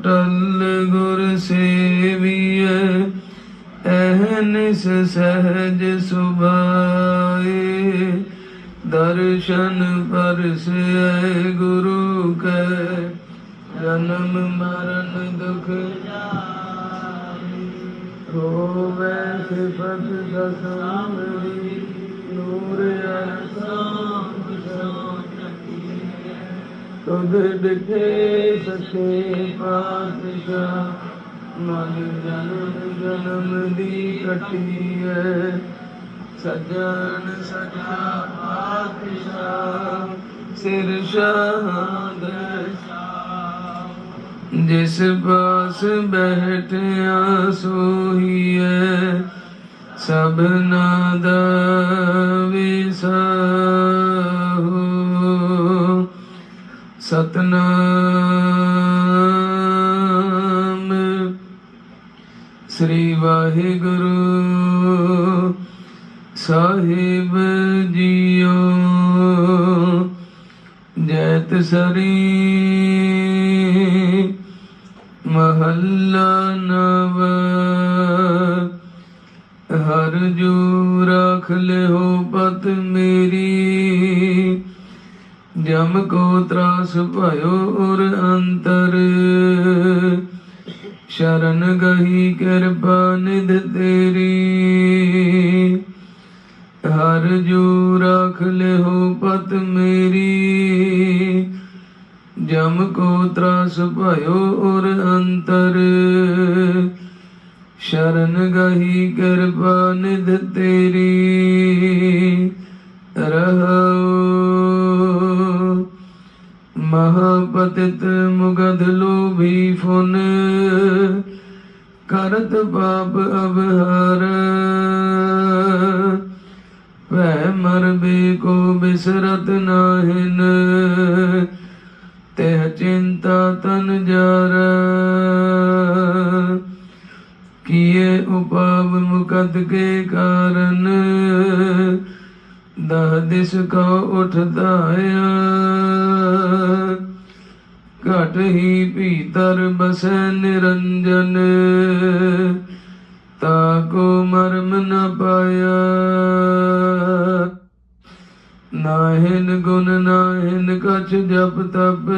ਅਟਲ ਗੁਰ ਸੇਵੀਐ ਐਹਨਿਸ ਸਹਿਜ ਸੁਭਾਏ। ਦਰਸ਼ਨ ਪਰਸੈ ਗੁਰੂ ਕੈ, ਜਨਮ ਮਰਨ ਦੁਖ ਹੋਵੇ ਸਿਫਤ ਦਸਾਮਰੀ ਨੂਰ ਅਰਸਾਂ ਤੁਧ ਡਿਠੇ ਸਕੇ ਪਾਤਸ਼ਾਹ, ਮਨ ਜਨਮ ਜਨਮ ਦੀ ਕਟੀਐ। ਸਜਣ ਸਜਾ ਪਾਤਸ਼ਾਹ, ਸਿਰ ਸ਼ਾਹਦ ਜਿਸ ਪਾਸ ਬੈਠਿਆ ਸੋਹੀਐ, ਸਭਨਾ ਦਾ ਸਤਨਾਮ। ਸ੍ਰੀ ਵਾਹਿਗੁਰੂ ਸਾਹਿਬ ਜੀਓ। ਜੈਤ ਸਰੀ ਮਹੱਲਾ ਨਵ। ਹਰ ਜੂ ਰਖ ਲਿਓ ਪਤ ਮੇਰੀ। ਜਮ ਕੋ ਤਰਾਸ ਭਇਓ ਔਰ ਅੰਤਰ। ਸ਼ਰਨ ਗਹੀ ਕਿਰਪਾ ਨਿਧ ਤੇਰੀ। ਹਰ ਜੂ ਰਖ ਲਿਓ ਪਤ ਮੇਰੀ। ਜਮ ਕੋ ਤਰਾਸ ਭਇਓ ਔਰ ਅੰਤਰ। ਸ਼ਰਨ ਗਹੀ ਕਿਰਪਾ ਨਿਧ ਤੇਰੀ। ਰਹੋ ਮਹਾਪਤਿਤ ਮੁਗਧ ਲੋਭੀ ਫੁਨ ਕਰਤ ਪਾਪ ਅਬਹਰ ਭੈ ਮਰਬੇ ਕੋ ਬਿਸਰਤ ਨਾਹਿਨ ਤਹ ਚਿੰਤਾ ਤਨ ਜਰ। ਕੀਏ ਉਪਾਵ ਮੁਕਦ ਕੇ ਕਾਰਨ, ਦਹ ਦਿਸ ਕਾ ਉਠਦਾ ਘਟ ਹੀ ਭੀਤਰ ਬਸੈ ਨਿਰੰਜਨ। ਤਾ ਕੋ ਮਰਮ ਨ ਪਾਇਆ। ਨਾਹਿਨ ਗੁਣ, ਨਾਹਿਨ ਕਛ ਜਪ ਤਪ।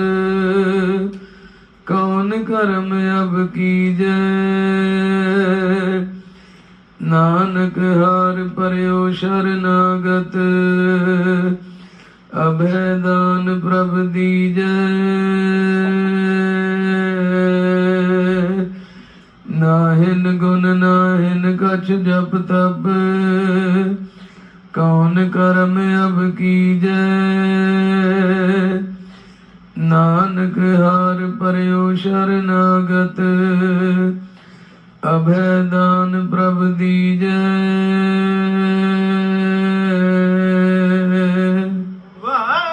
ਕੌਣ ਕਰਮ ਅਬ ਕੀਜੈ? ਨਾਨਕ ਹਾਰ ਪਰਿਓ ਸ਼ਰਨਾਗਤ। ਅਭੈ ਦਾਨ ਪ੍ਰਭ ਦੀਜੈ। ਨਾਹਿਨ ਗੁਣ, ਨਾਹਿਨ ਕਛ ਜਪ ਤਪ। ਕੌਣ ਕਰਮ ਅਬ ਕੀਜੈ। ਨਾਨਕ ਹਾਰ ਪਰਿਓ ਸ਼ਰਨਾਗਤ। ਅਭੈ ਦਾਨ ਪ੍ਰਭ ਦੀ ਜੈ Wow.